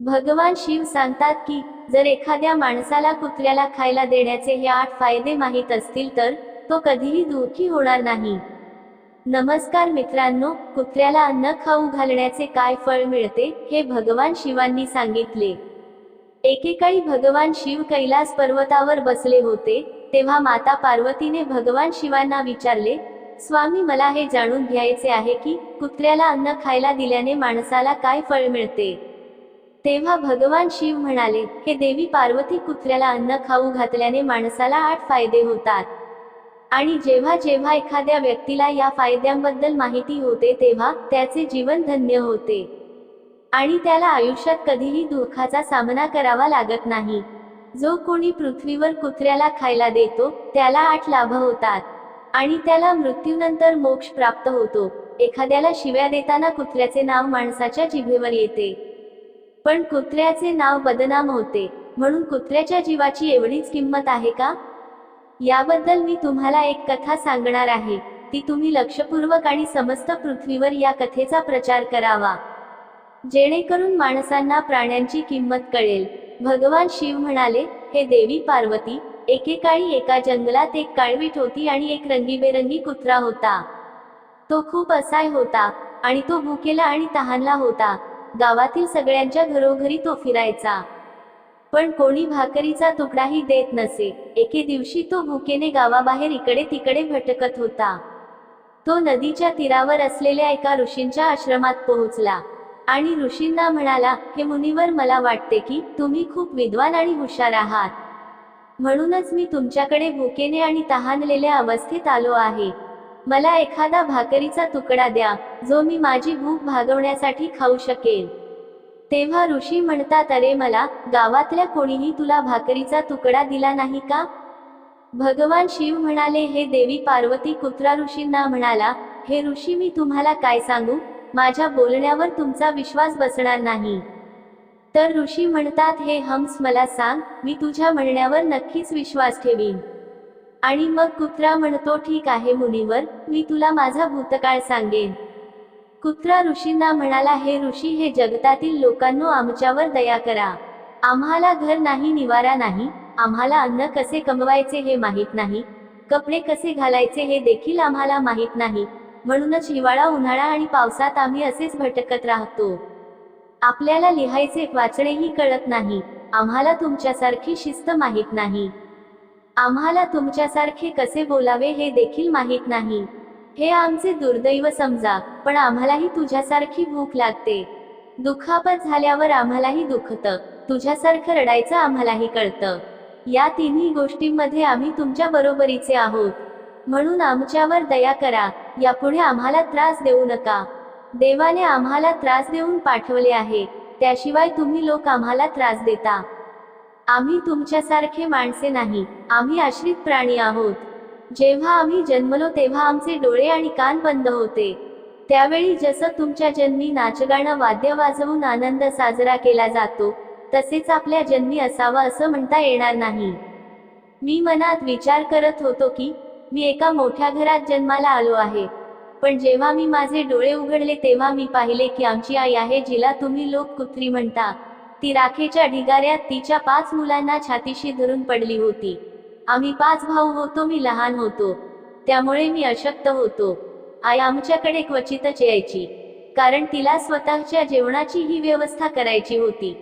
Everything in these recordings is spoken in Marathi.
भगवान शिव सांगतात की जर एखाद्या माणसाला कुत्र्याला खायला देण्याचे हे आठ फायदे माहीत असतील तर तो कधीही दुःखी होणार नाही. नमस्कार मित्रांनो कुत्र्याला अन्न खाऊ घालण्याचे काय फळ मिळते हे भगवान शिवांनी सांगितले. एकेकाळी भगवान शिव कैलास पर्वतावर बसले होते तेव्हा माता पार्वतीने भगवान शिवांना विचारले स्वामी मला हे जाणून घ्यायचे आहे की कुत्र्याला अन्न खायला दिल्याने माणसाला काय फळ मिळते? तेव्हा भगवान शिव म्हणाले हे देवी पार्वती कुत्र्याला अन्न खाऊ घातल्याने माणसाला आठ फायदे होतात. आणि जेव्हा जेव्हा एखाद्या व्यक्तीला या फायद्यांबद्दल माहिती होते तेव्हा त्याचे जीवन धन्य होते. आणि त्याला आयुष्यात कधीही दुःखाचा सामना करावा लागत नाही. जो कोणी पृथ्वीवर कुत्र्याला खायला देतो त्याला आठ लाभ होतात. आणि त्याला मृत्यूनंतर मोक्ष प्राप्त होतो. एखाद्याला शिव्या देताना कुत्र्याचे नाव माणसाच्या जिभेवर येते. पण कुत्र्याचे नाव बदनाम होते. म्हणून कुत्र्याच्या जीवाची एवढीच किंमत आहे का? याबद्दल मी तुम्हाला एक कथा सांगणार आहे. ती तुम्ही लक्षपूर्वक आणि समस्त पृथ्वीवर या कथेचा प्रचार करावा. जेणेकरून माणसांना प्राण्यांची किंमत कळेल. भगवान शिव म्हणाले हे देवी पार्वती एकेकाळी एका जंगलात एक काळवीट होती आणि एक रंगीबेरंगी कुत्रा होता. तो खूप असाय होता आणि तो भुकेला आणि तहानला होता. गावातील सगळ्यांच्या घरोघरी तो फिरायचा. पण कोणी भाकरीचा तुकडाही देत नसे. एके दिवशी तो भुकेने गावाबाहेर इकडे तिकडे भटकत होता. तो नदीच्या तीरावर असलेल्या एका ऋषींच्या आश्रमात पोहोचला. आणि ऋषींना म्हणाला हे मुनिवर मला वाटते की तुम्ही खूप विद्वान आणि हुशार आहात. म्हणूनच मी तुमच्याकडे भुकेने आणि तहानलेल्या अवस्थेत आलो आहे. मला एखादा भाकरीचा तुकडा द्या जो मी माझी भूक भागवण्यासाठी खाऊ शकेल तेव्हा ऋषी म्हणतात अरे मला गावातल्या कोणीही तुला भाकरीचा तुकडा दिला नाही का? भगवान शिव म्हणाले हे देवी पार्वती कुत्रा ऋषींना म्हणाला हे ऋषी मी तुम्हाला काय सांगू? माझ्या बोलण्यावर तुमचा विश्वास बसणार नाही. तर ऋषी म्हणतात हे हम्स मला सांग मी तुझ्या म्हणण्यावर नक्कीच विश्वास ठेवीन. आणि मग कुत्रा म्हणतो ठीक आहे मुनीवर मी तुला माझा भूतकाळ सांगेन. कुत्रा ऋषींना म्हणाला हे ऋषी हे जगतातील लोकांनो आमच्यावर दया करा. आम्हाला घर नाही निवारा नाही. आम्हाला अन्न कसे कमवायचे हे माहीत नाही. कपडे कसे घालायचे हे देखील आम्हाला माहीत नाही. म्हणूनच हिवाळा उन्हाळा आणि पावसात आम्ही असेच भटकत राहतो. आपल्याला लिहायचे वाचणेही कळत नाही. आम्हाला तुमच्यासारखी शिस्त माहीत नाही. आम्हाला तुमच्यासारखे कसे बोलावे हे देखील माहीत नाही. हे आमचे दुर्दैव समजा पण आम्हालाही तुझ्यासारखी भूक लागते. दुखापत झाल्यावर आम्हालाही दुखतं. तुझ्यासारखं रडायचं आम्हालाही कळतं. या तिन्ही गोष्टींमध्ये आम्ही तुमच्या बरोबरीचे आहोत. म्हणून आमच्यावर दया करा. यापुढे आम्हाला त्रास देऊ नका. देवाने आम्हाला त्रास देऊन पाठवले आहे. त्याशिवाय तुम्ही लोक आम्हाला त्रास देता. आम्ही तुमच्यासारखे माणसे नाही. आम्ही आश्रित प्राणी आहोत. जेव्हा आम्ही जन्मलो तेव्हा आमचे डोळे आणि कान बंद होते. त्यावेळी जसं तुमच्या जन्मी नाचगाणं वाद्य वाजवून आनंद साजरा केला जातो तसेच आपल्या जन्मी असावा असं म्हणता येणार नाही. मी मनात विचार करत होतो की मी एका मोठ्या घरात जन्माला आलो आहे. पण जेव्हा मी माझे डोळे उघडले तेव्हा मी पाहिले की आमची आई आहे जिला तुम्ही लोक कुत्री म्हणता. ती राखेच्या ढिगाऱ्यात तिच्या पाच मुलांना छातीशी धरून पडली होती. आम्ही पाच भाऊ होतो मी लहान होतो. त्यामुळे मी अशक्त होतो. आई आमच्याकडे क्वचितच यायची. कारण तिला स्वतःच्या जेवणाची ही व्यवस्था करायची होती.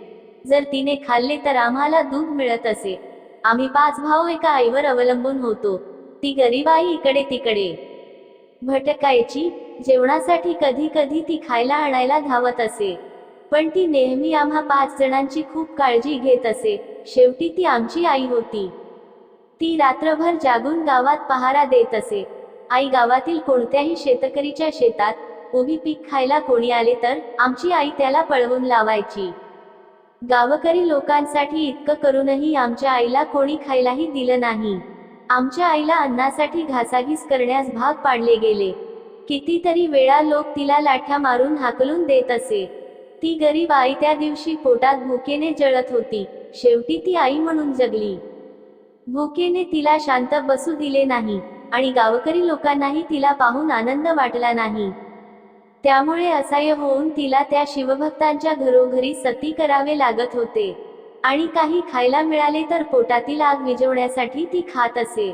जर तिने खाल्ले तर आम्हाला दूध मिळत असे. आम्ही पाच भाऊ एका आईवर अवलंबून होतो. ती गरीब आई इकडे तिकडे. भटकायची. जेवणासाठी कधी कधी ती खायला आणायला धावत असे. पण ती नेहमी आम्हा पाच जणांची खूप काळजी घेत असे. शेवटी ती आमची आई होती. ती रात्रभर जागून गावात पहारा देत असे. आई गावातील कोणत्याही शेतकरीच्या शेतात उभी पीक खायला कोणी आले तर आमची आई त्याला पळवून लावायची. गावकरी लोकांसाठी इतकं करूनही आमच्या आईला कोणी खायलाही दिलं नाही. आमच्या आईला अन्नासाठी घासाघीस करण्यास भाग पाडले गेले. कितीतरी वेळा लोक तिला लाठ्या मारून हाकलून देत असे. ती गरीब आई त्या दिवशी पोटात भुकेने जळत होती. शेवटी ती आई म्हणून जगली. भुकेने तिला शांत बसू दिले नाही आणि गावकरी लोकांनाही तिला पाहून आनंद वाटला नाही. त्यामुळे असह्य होऊन तिला त्या शिवभक्तांच्या घरोघरी सती करावे लागत होते. आणि काही खायला मिळाले तर पोटातील आग विझवण्यासाठी ती खात असे.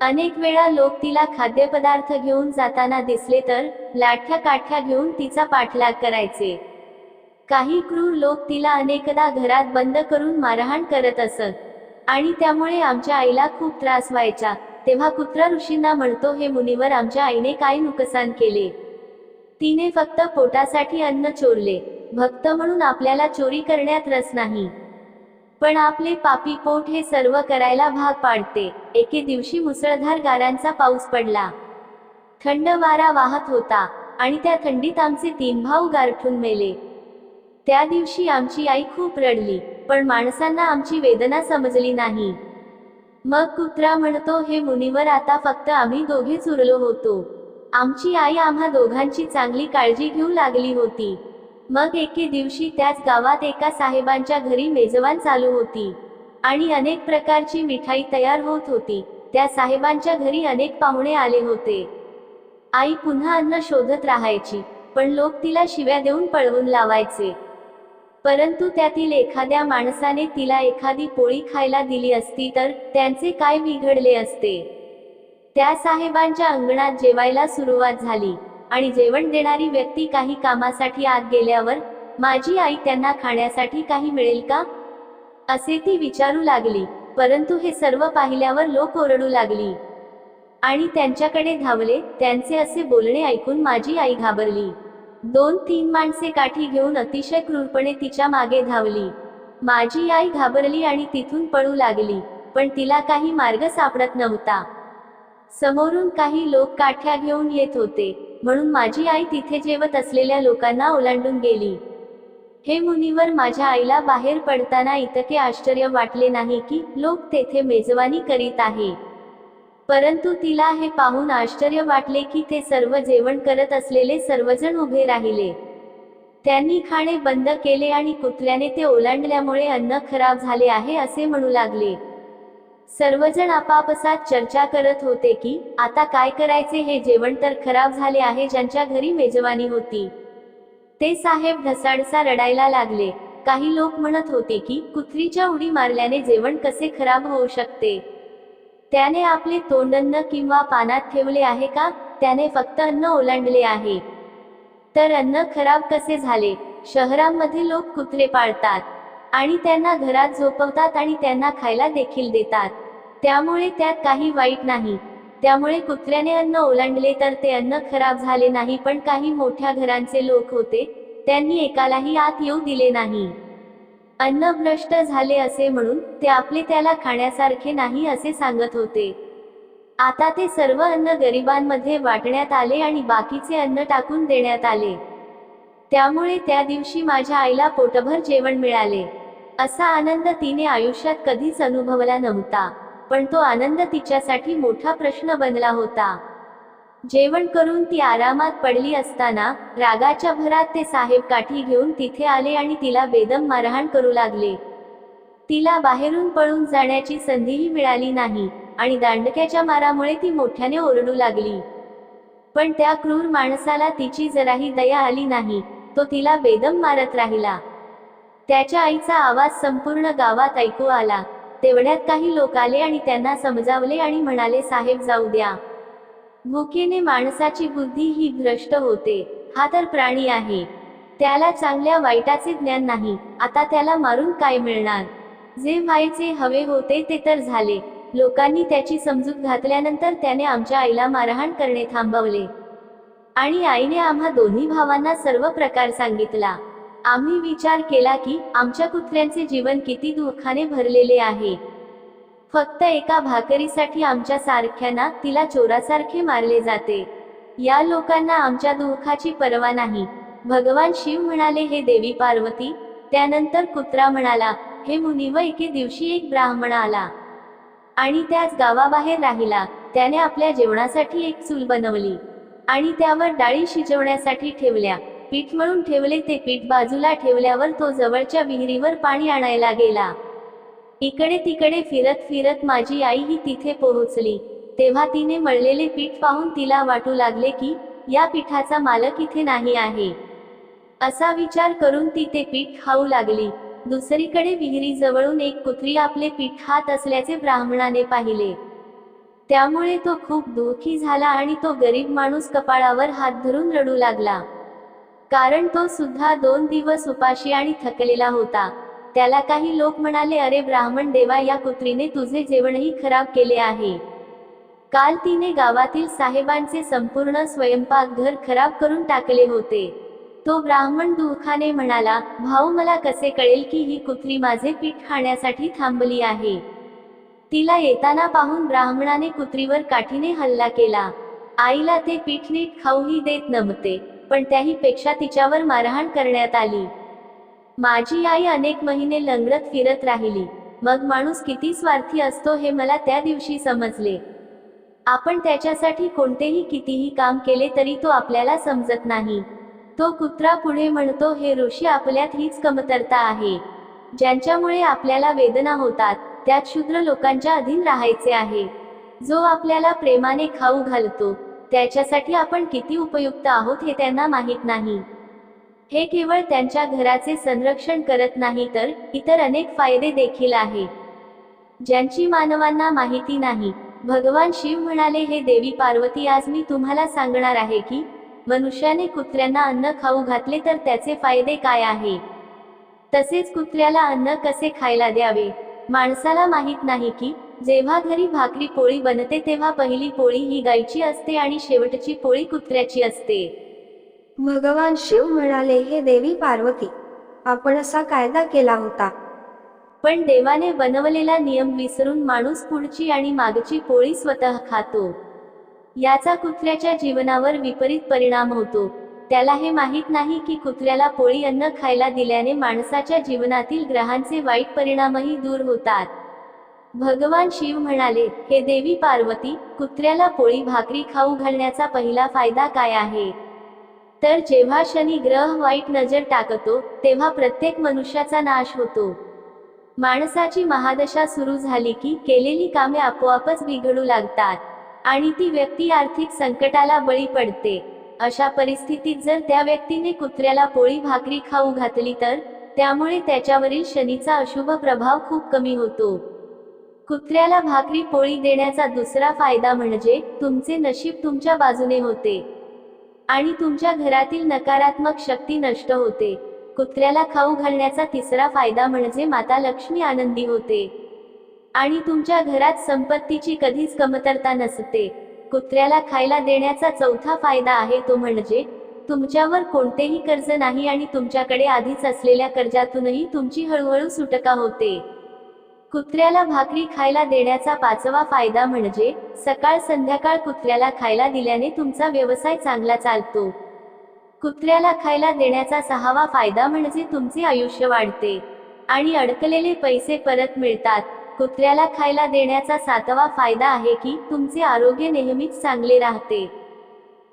अनेक वेळा लोक तिला खाद्यपदार्थ घेऊन जाताना दिसले तर लाठ्या काठ्या घेऊन तिचा पाठलाग करायचे. काही क्रूर लोक तिला अनेकदा घरात बंद करून मारहाण करत असत. आणि त्यामुळे आमच्या आईला खूप त्रास व्हायचा. तेव्हा कुत्रा ऋषींना म्हणतो हे मुनीवर आमच्या आईने काय नुकसान केले? तिने फक्त पोटासाठी अन्न चोरले. भक्त म्हणून आपल्याला चोरी करण्यात रस नाही. पण आपले पापी पोट हे सर्व करायला भाग पाडते. एके दिवशी मुसळधार गारांचा पाऊस पडला. थंड वारा वाहत होता आणि त्या थंडीत आमचे तीन भाऊ गारठून मेले. त्या दिवशी आमची आई खूप रडली पण माणसांना आमची वेदना समजली नाही. मग कुत्रा म्हणतो हे मुनीवर आता फक्त आम्ही दोघेच उरलो होतो. आमची आई आम्हा दोघांची चांगली काळजी घेऊ लागली होती. मग एके दिवशी त्याच गावात एका साहेबांच्या घरी मेजवान चालू होती. आणि अनेक प्रकारची मिठाई तयार होत होती. त्या साहेबांच्या घरी अनेक पाहुणे आले होते. आई पुन्हा अन्न शोधत राहायची पण लोक तिला शिव्या देऊन पळवून लावायचे. परंतु त्यातील एखाद्या माणसाने तिला एखादी पोळी खायला दिली असती तर त्यांचे काय बिघडले असते? त्या साहेबांच्या अंगणात जेवायला सुरुवात झाली आणि जेवण देणारी व्यक्ती काही कामासाठी आत गेल्यावर माझी आई त्यांना खाण्यासाठी काही मिळेल का? असे ती विचारू लागली परंतु हे सर्व पाहिल्यावर लोक ओरडू लागली. आणि त्यांच्याकडे धावले त्यांचे असे बोलणे ऐकून माझी आई घाबरली. दोन तीन माणसे काठी घेऊन अतिशय क्रूरपणे तिच्यामागे धावली. माझी आई घाबरली आणि तिथून पळू लागली पण तिला काही मार्ग सापडत नव्हता. समोरून काही लोक काठ्या घेऊन येत होते म्हणून माझी आई तिथे जेवत असलेल्या लोकांना ओलांडून गेली. हे मुनीवर माझ्या आईला बाहेर पडताना इतके आश्चर्य वाटले नाही की लोक तेथे मेजवानी करीत आहे. परंतु तिला हे पाहून आश्चर्य वाटले की ते सर्व जेवण करत असलेले सर्वजण उभे राहिले. त्यांनी खाणे बंद केले आणि कुत्र्याने ते ओलांडल्यामुळे अन्न खराब झाले आहे असे म्हणू लागले. सर्वजण आपापसात चर्चा करत होते की आता काय करायचे हे जेवण तर खराब झाले आहे ज्यांच्या घरी मेजवानी होती. ते साहेब ढसाडसा रडायला लागले. काही लोक म्हणत होते की कुत्रीच्या उडी मारल्याने जेवण कसे खराब होऊ शकते? त्याने आपले तोंड अन्न किंवा पानात ठेवले आहे का? त्याने फक्त अन्न ओलांडले आहे. तर अन्न खराब कसे झाले? शहरांमध्ये लोक कुत्रे पाळतात आणि त्यांना घरात झोपवतात आणि त्यांना खायला देखील देतात. त्यामुळे त्यात काही वाईट नाही. त्यामुळे कुत्र्याने अन्न ओलांडले तर ते अन्न खराब झाले नाही पण काही मोठ्या घरांचे लोक होते त्यांनी एकालाही आत येऊ दिले नाही. अन्न भ्रष्ट झाले असे म्हणून ते आपले त्याला खाण्यासारखे नाही असे सांगत होते. आता ते सर्व अन्न गरिबांमध्ये वाटण्यात आले आणि बाकीचे अन्न टाकून देण्यात आले. त्यामुळे त्या दिवशी माझ्या आईला पोटभर जेवण मिळाले. असा आनंद तिने आयुष्यात कधीच अनुभवला नव्हता पण तो आनंद तिच्यासाठी मोठा प्रश्न बनला होता. जेवण करून ती आरामात पडली असताना रागाच्या भरात ते साहेब काठी घेऊन तिथे आले आणि तिला बेदम मारहाण करू लागले. तिला बाहेरून पळून जाण्याची संधीही मिळाली नाही आणि दांडक्याच्या मारामुळे ती मोठ्याने ओरडू लागली. पण त्या क्रूर माणसाला तिची जराही दया आली नाही तो तिला बेदम मारत राहिला. त्याच्या आईचा आवाज संपूर्ण गावात ऐकू आला. तेवढ्यात काही लोक आले आणि त्यांना समजावले आणि म्हणाले साहेब जाऊ द्या. भुकेने माणसाची बुद्धी ही भ्रष्ट होते. हा तर प्राणी आहे. त्याला चांगल्या वाईटाचे ज्ञान नाही. आता त्याला मारून काय मिळणार? जे व्हायचे हवे होते ते तर झाले. लोकांनी त्याची समजूत घातल्यानंतर त्याने आमच्या आईला मारहाण करणे थांबवले. आणि आईने आम्हा दोन्ही भावांना सर्व प्रकार सांगितला. आम्ही विचार केला की आमच्या कुत्र्यांचे जीवन किती दुःखाने भरलेले आहे. फक्त एका भाकरीसाठी आमच्या सारख्यांना तिला चोरासारखे मारले जाते. या लोकांना आमच्या दुःखाची पर्वा नाही. भगवान शिव म्हणाले हे देवी पार्वती. त्यानंतर कुत्रा म्हणाला हे मुनिव एके दिवशी एक ब्राह्मण आला आणि त्याच गावाबाहेर राहिला. त्याने आपल्या जेवणासाठी एक चूल बनवली आणि त्यावर डाळी शिजवण्यासाठी ठेवल्या. पीठ मळून ठेवले ते पीठ बाजूला ठेवल्यावर तो जवळच्या विहिरीवर पाणी आणायला गेला. इकडे तिकडे फिरत फिरत माझी आई ही तिथे पोहोचली. तेव्हा तिने मळलेले पीठ पाहून तिला वाटू लागले की या पीठाचा मालक इथे नाही आहे. असा विचार करून ती ते पीठ खाऊ लागली. दुसरीकडे विहिरीजवळून एक कुत्री आपले पीठ खात असल्याचे ब्राह्मणाने पाहिले. त्यामुळे तो खूप दुःखी झाला आणि तो गरीब माणूस कपाळावर हात धरून रडू लागला. कारण तो सुद्धा दोन दिवस उपाशी आणि थकलेला होता. त्याला काही लोक म्हणाले अरे ब्राह्मण देवा या कुत्रीने तुझे जेवणही खराब केले आहे. काल तिने गावातील साहेबांचे संपूर्ण स्वयंपाकघर खराब करून टाकले होते. तो ब्राह्मण दुःखाने म्हणाला भाऊ मला कसे कळेल की ही कुत्री माझे पीठ खाण्यासाठी थांबली आहे? तिला येताना पाहून ब्राह्मणाने कुत्रीवर काठीने हल्ला केला. आईला ते पीठ नीट खाऊही देत नव्हते पण त्याही पेक्षा तिच्यावर मारहाण करण्यात आली. माझी आई अनेक महिने लंगडत फिरत राहिली. मग माणूस किती स्वार्थी असतो हे मला त्या दिवशी समजले. आपण त्याच्यासाठी कोणतेही कितीही काम केले तरी तो आपल्याला समजत नाही. तो कुत्रा पुढे म्हणतो हे ऋषी आपल्यात हीच कमतरता आहे. ज्यांच्यामुळे आपल्याला वेदना होतात त्यात शूद्र लोकांच्या अधीन राहायचे आहे. जो आपल्याला प्रेमाने खाऊ घालतो त्याच्यासाठी आपण किती उपयुक्त आहोत हे त्यांना माहीत नाही. हे केवळ त्यांच्या घराचे संरक्षण करत नाही तर इतर अनेक फायदे देखील आहे. ज्यांची मानवांना माहिती नाही. भगवान शिव म्हणाले हे देवी पार्वती आज मी तुम्हाला सांगणार आहे की मनुष्याने कुत्र्यांना अन्न खाऊ घातले तर त्याचे फायदे काय आहे? तसेच कुत्र्याला अन्न कसे खायला द्यावे? माणसाला माहीत नाही की जेव्हा घरी भाकरी पोळी बनते तेव्हा पहिली पोळी ही गायची असते आणि शेवटची पोळी कुत्र्याची असते. भगवान शिव म्हणाले हे देवी पार्वती आपण असा कायदा केला होता. पण देवाने बनवलेला नियम विसरून माणूस पुढची आणि मागची पोळी स्वतः खातो. याचा कुत्र्याच्या जीवनावर विपरीत परिणाम होतो. त्याला हे माहीत नाही की कुत्र्याला पोळी अन्न खायला दिल्याने माणसाच्या जीवनातील ग्रहांचे वाईट परिणामही दूर होतात. भगवान शिव म्हणाले हे देवी पार्वती कुत्र्याला पोळी भाकरी खाऊ घालण्याचा पहिला फायदा काय आहे? तर जेव्हा शनी ग्रह वाईट नजर टाकतो तेव्हा प्रत्येक मनुष्याचा नाश होतो. माणसाची महादशा सुरू झाली की केलेली कामे आपोआपच बिघडू लागतात. आणि ती व्यक्ती आर्थिक संकटाला बळी पडते. अशा परिस्थितीत जर त्या व्यक्तीने कुत्र्याला पोळी भाकरी खाऊ घातली तर त्यामुळे त्याच्यावरील शनीचा अशुभ प्रभाव खूप कमी होतो. कुत्र्याला भाकरी पोळी देण्याचा दुसरा फायदा म्हणजे तुमचे नशीब तुमच्या बाजूने होते. आणि तुमच्या घरातील नकारात्मक शक्ती नष्ट होते. कुत्र्याला खाऊ घालण्याचा तिसरा फायदा म्हणजे माता लक्ष्मी आनंदी होते. आणि तुमच्या घरात संपत्तीची कधीच कमतरता नसते. कुत्र्याला खायला देण्याचा चौथा फायदा आहे तो म्हणजे तुमच्यावर कोणतेही कर्ज नाही आणि तुमच्याकडे आधीच असलेल्या कर्जातूनही तुमची हळूहळू सुटका होते. कुत्र्याला भाकरी खायला देण्याचा पाचवा फायदा म्हणजे सकाळ संध्याकाळ कुत्र्याला खायला दिल्याने तुमचा व्यवसाय चांगला चालतो. कुत्र्याला खायला देण्याचा सहावा फायदा म्हणजे तुमचे आयुष्य वाढते. आणि अडकलेले पैसे परत मिळतात. कुत्र्याला खायला देण्याचा सातवा फायदा आहे की तुमचे आरोग्य नेहमीच चांगले राहते.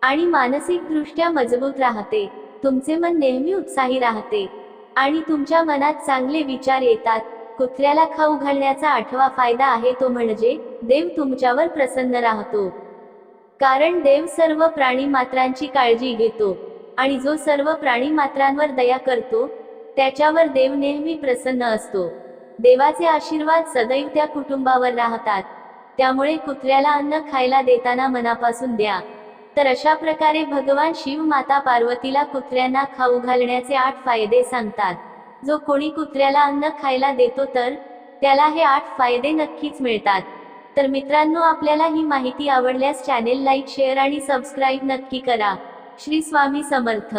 आणि मानसिकदृष्ट्या मजबूत राहते. तुमचे मन नेहमी उत्साही राहते. आणि तुमच्या मनात चांगले विचार येतात. कुत्र्याला खाऊ घालण्याचा आठवा फायदा आहे तो म्हणजे देव तुमच्यावर प्रसन्न राहतो. कारण देव सर्व प्राणी मात्रांची काळजी घेतो आणि जो सर्व प्राणी मात्रांवर दया करतो त्याच्यावर देव नेहमी प्रसन्न असतो. देवाचे आशीर्वाद सदैव त्या कुटुंबावर राहतात. त्यामुळे कुत्र्याला अन्न खायला देताना मनापासून द्या. तर अशा प्रकारे भगवान शिव माता पार्वतीला कुत्र्यांना खाऊ घालण्याचे आठ फायदे सांगतात. जो कोणी कुत्र्याला अन्न खायला देतो तर त्याला हे आठ फायदे नक्कीच मिळतात. तर मित्रांनो आपल्याला ही माहिती आवडल्यास चॅनेल लाईक शेअर आणि सबस्क्राईब नक्की करा. श्री स्वामी समर्थ.